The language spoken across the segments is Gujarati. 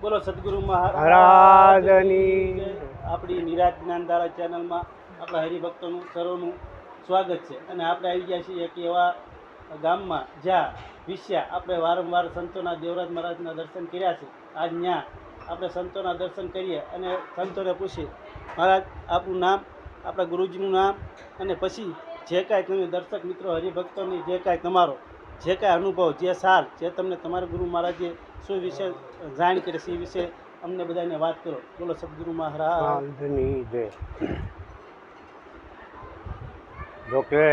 બોલો સદગુરુ મહારાજ. મહારાજની આપણી નિરાજ દ્વારા ચેનલમાં આપણા હરિભક્તોનું સર્વનું સ્વાગત છે. અને આપણે આવી ગયા છીએ એક એવા ગામમાં જ્યાં વિશ્યા આપણે વારંવાર સંતોના દેવરાજ મહારાજના દર્શન કર્યા છે. આજ ત્યાં આપણે સંતોના દર્શન કરીએ અને સંતોને પૂછીએ મહારાજ આપનું નામ આપણા ગુરુજીનું નામ અને પછી જે કાંઈ તમે દર્શક મિત્રો હરિભક્તોની જે કાંઈ તમારો જે કાંઈ અનુભવ, જે સાર, જે તમને તમારા ગુરુ મહારાજે શું વિશે જાણ કરી છે, એ વિશે અમને બધાને વાત કરો. બોલો સદગુરુ મહારાજ. મહારાજની જય જોકે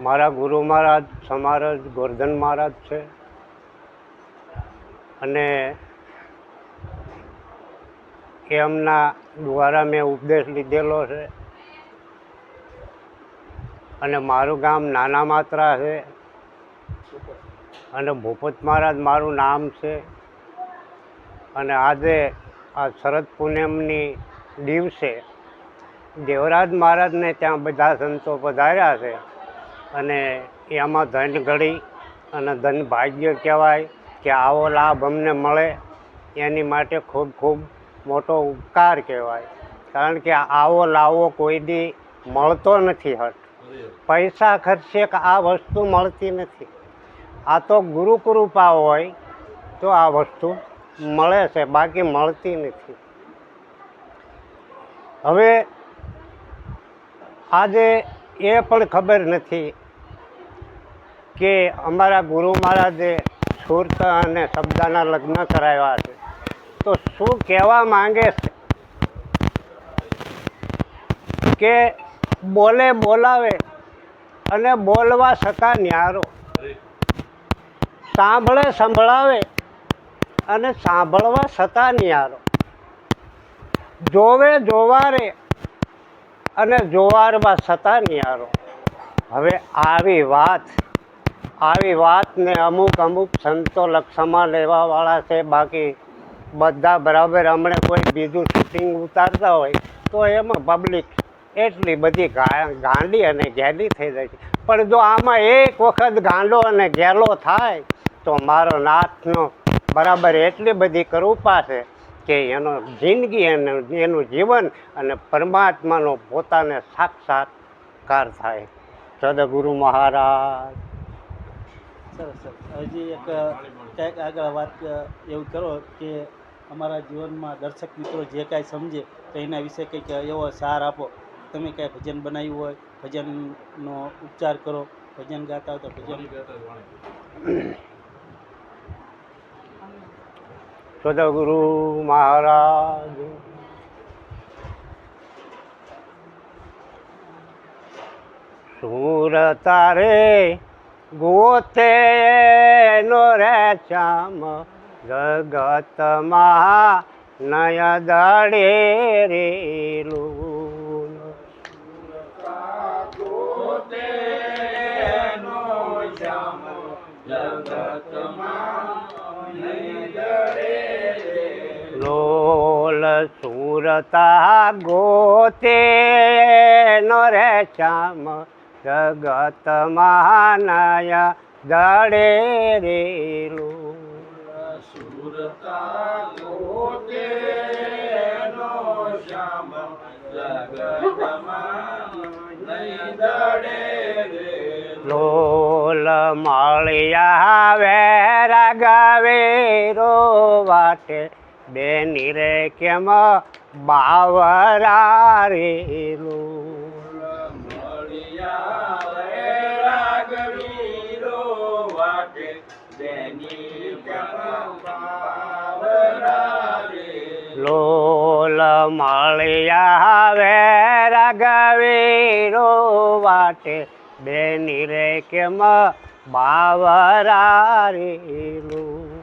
મારા ગુરુ મહારાજ સમારજ ગોરધન મહારાજ છે અને એમના દ્વારા મેં ઉપદેશ લીધેલો છે. અને મારું ગામ નાના માત્રા છે. અને ભૂપત મહારાજ મારું નામ છે. અને આજે આ શરદ પૂનમની દિવસે દેવરાજ મહારાજને ત્યાં બધા સંતો પધાર્યા છે. અને એમાં ધન ઘડી અને ધન ભાગ્ય કહેવાય કે આવો લાભ અમને મળે. એની માટે ખૂબ ખૂબ મોટો ઉપકાર કહેવાય. કારણ કે આવો લાવો કોઈ દી મળતો નથી હટ પૈસા ખર્ચે આ વસ્તુ મળતી નથી. આ તો ગુરુ કૃપા હોય તો આ વસ્તુ મળે છે, બાકી મળતી નથી. હવે આજે એ પણ ખબર નથી કે અમારા ગુરુ મહારાજે સુરત અને શબ્દાના લગ્ન કરાવ્યા છે. તો શું કહેવા માંગે છે કે બોલે બોલાવે અને બોલવા સકા ન્યારો. સાંભળે સંભળાવે અને સાંભળવા સતા ન્યારો. જોવે જોવારે અને જોવારમાં સતા ન્યારો. હવે આવી વાત, આવી વાતને અમુક અમુક સંતો લક્ષમાં લેવાવાળા છે, બાકી બધા બરાબર હમણાં કોઈ બીજું શૂટિંગ ઉતારતા હોય તો એમાં પબ્લિક એટલી બધી ગાંડી અને ઘેલી થઈ જાય છે. પણ જો આમાં એક વખત ગાંડો અને ઘેલો થાય, તો મારો નાથનો બરાબર એટલી બધી કૃપા છે કે એનો જિંદગી અને એનું જીવન અને પરમાત્માનો પોતાને સાક્ષાત્કાર થાય. સદગુરુ મહારાજ. સરસ હજી એક કંઈક આગળ વાત એવું કરો કે અમારા જીવનમાં દર્શક મિત્રો જે કાંઈ સમજે તો એના વિશે કંઈક એવો સાર આપો. તમે કાંઈ ભજન બનાવ્યું હોય ભજનનો ઉચ્ચાર કરો ભજન ગાતા હોય તો ભજન. સદગુરુ મહારાજ. સુર તારે ગોતે નો રે શ્યામ. જગત મહા નય દડે રેલું. સુરતા ગોતે નો રે શ્યામ જગત માનાયા દડે રેલું લોલ. માળિયા વેરા ગાવે રો વાટે બેની રે કેમ બાવરા રેલું લોલ મળ્યા વેરા ગાવે રો વાટે. બેની રે કેમ બાવરા રેલું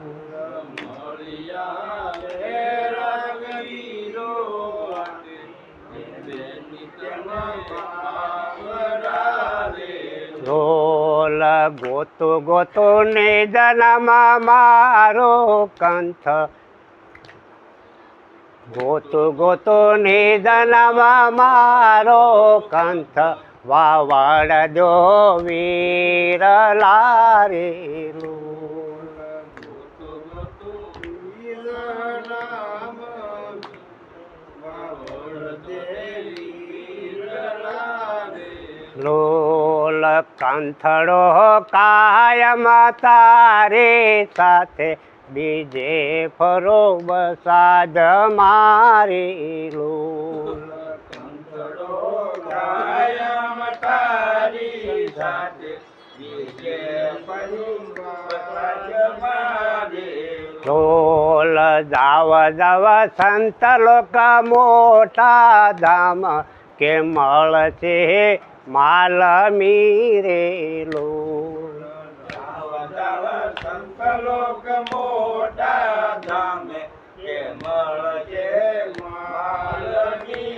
ગોતો ગોતો ને જનામાં મારો કંથ ગોતો ગોતો ને જનામાં મારો કંથ વાવડ જો વીર લારેલું Lord. લોલ કંથડો કાયમ તારે સાથે બીજે ફરો બસાદ મારી મારે ઢોલ જાવ જાવ સંત લોક મોટા ધામ કે મળશે માલ મીરે લોલ જાવ સંત લોક મોટા ધામે કે મળજે માલની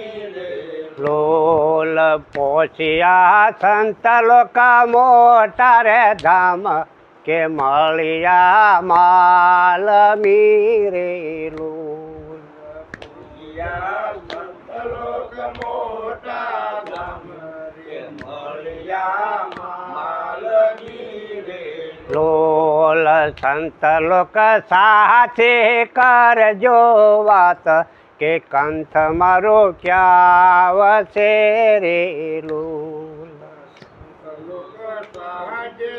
લોલ પોચિયા સંત લોક મોટા રે ધામ કે મળ્યા માલ મીરે લોલ સંત લોક સાથે કરજો વાત કે કંથ મારો ક્યાં વસે રે લોલ? લોક સાજે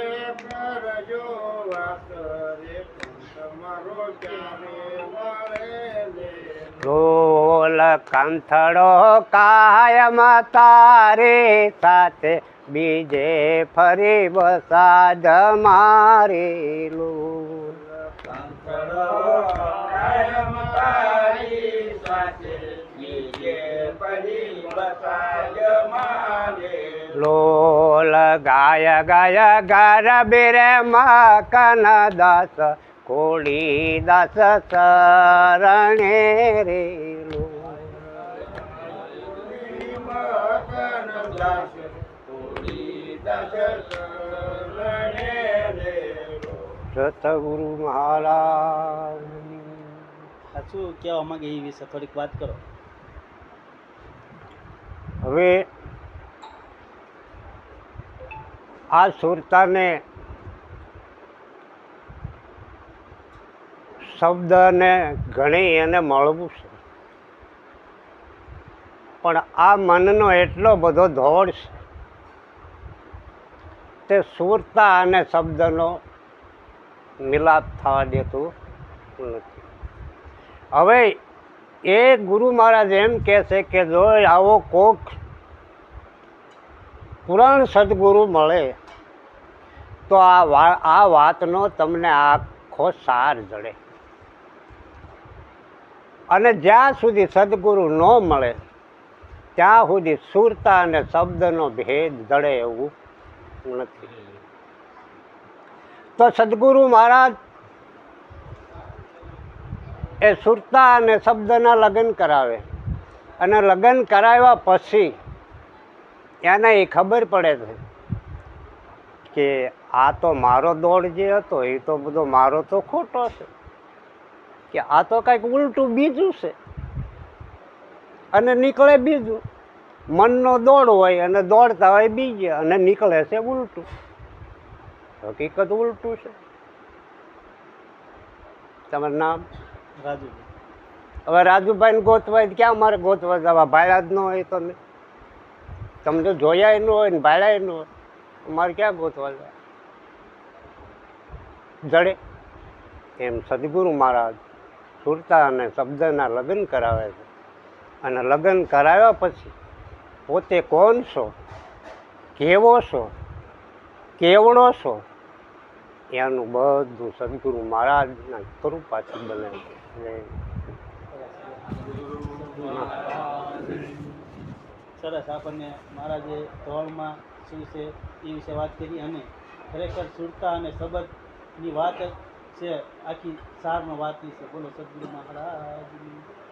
લોલ કંથડો કાયમ તારે સાથે બીજે ફરી વસાદ મારે લોલ. ગાય ગાય ગર મા મકન દાસ કોળી દાસ શરણે રે સતગુરુ મહારાજ શું કહેવા માંગે એ વિશે થોડીક વાત કરો. હવે આ સુરતાને શબ્દને ઘણી એને મળવું છે. પણ આ મનનો એટલો બધો ધોળ છે. તે સુરતા અને શબ્દનો મિલાપ થવા દેતું નથી. હવે એ ગુરુ મહારાજ એમ કહે છે કે જો આવો કોક પુરાણ સદગુરુ મળે, તો આ આ વાતનો તમને આખો સાર જડે. અને જ્યાં સુધી સદગુરુ ન મળે, ત્યાં સુધી સુરતા અને શબ્દનો ભેદ જડે એવું નથી. તો સદગુરુ મહારાજ એ સુરતા અને શબ્દના લગ્ન કરાવે. અને લગ્ન કરાવ્યા પછી એને એ ખબર પડે છે કે આ તો મારો દોડ જે હતો, એ તો બધો મારો તો ખોટો છે. કે આ તો કંઈક ઉલટું બીજું છે. અને નીકળે બીજું. મનનો દોડ હોય અને દોડતા હોય બીજે અને નીકળે છે ઉલટું. હકીકત ઉલટું છે. તમારું નામ? રાજુભાઈ. હવે રાજુભાઈને ગોતવાય ક્યાં મારે ગોતવા જવા? ભાડા જ ન હોય તો તમે તો જોયા ન હોય ને ભાડા ન હોય. મારે ક્યાં ગોતવા જવા? જડે. એમ સદગુરુ મહારાજ. સુરતા અને શબ્દના લગ્ન કરાવે છે. અને લગ્ન કરાવ્યા પછી પોતે કોણ છો? કેવો છો? કેવડો છો? એનું બધું સદગુરુ મહારાજના કૃપાથી બને છે. સરસ, આપણને મહારાજે ધોળમાં શું છે એ વિશે વાત કરી અને ખરેખર સુરતા અને શબ્દની વાત છે. આખી સારમાં વાતી છે. બોલો સદગુરુ મહારાજની.